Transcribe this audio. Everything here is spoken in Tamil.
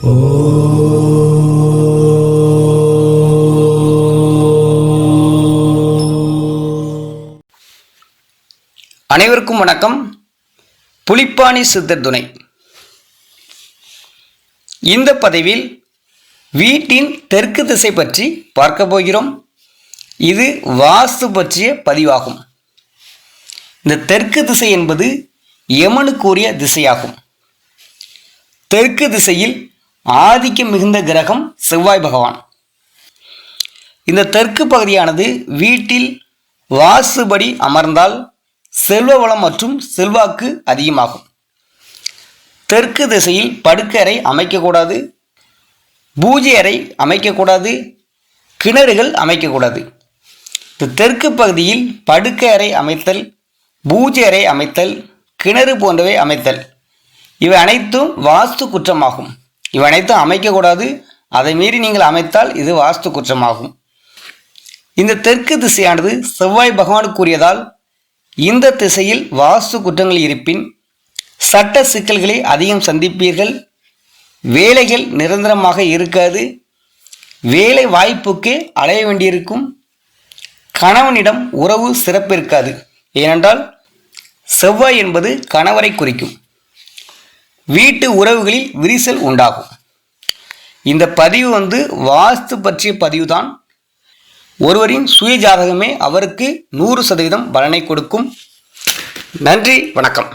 அனைவருக்கும் வணக்கம். புலிப்பாணி சித்தர் துணை. இந்த பதிவில் வீட்டின் தெற்கு திசை பற்றி பார்க்க போகிறோம். இது வாஸ்து பற்றிய பதிவாகும். இந்த தெற்கு திசை என்பது யமனுக்குரிய திசையாகும். தெற்கு திசையில் ஆதிக்கம் மிகுந்த கிரகம் செவ்வாய் பகவான். இந்த தெற்கு பகுதியானது வீட்டில் வாசுபடி அமர்ந்தால் செல்வ வளம் மற்றும் செல்வாக்கு அதிகமாகும். தெற்கு திசையில் படுக்கறை அமைக்கக்கூடாது பூஜை அறை அமைக்கக்கூடாது கிணறுகள் அமைக்கக்கூடாது. இந்த தெற்கு பகுதியில் படுக்கை அறை அமைத்தல் பூஜை அறை அமைத்தல் கிணறு போன்றவை அமைத்தல் இவை அனைத்தும் வாஸ்து குற்றமாகும். இவை அனைத்தும் அமைக்கக்கூடாது. அதை மீறி நீங்கள் அமைத்தால் இது வாஸ்து குற்றமாகும். இந்த தெற்கு திசையானது செவ்வாய் பகவானுக்குரியதால் இந்த திசையில் வாஸ்து குற்றங்கள் இருப்பின் சட்ட சிக்கல்களை அதிகம் சந்திப்பீர்கள். வேலைகள் நிரந்தரமாக இருக்காது. வேலை வாய்ப்புக்கு அலைய வேண்டியிருக்கும். கணவனிடம் உறவு சிறப்பு இருக்காது ஏனென்றால் செவ்வாய் என்பது கணவரை குறிக்கும். வீட்டு உறவுகளில் விரிசல் உண்டாகும். இந்த பதிவு வந்து வாஸ்து பற்றிய பதிவு தான் ஒருவரின் சுய ஜாதகமே அவருக்கு நூறு சதவீதம் பலனை கொடுக்கும். நன்றி வணக்கம்.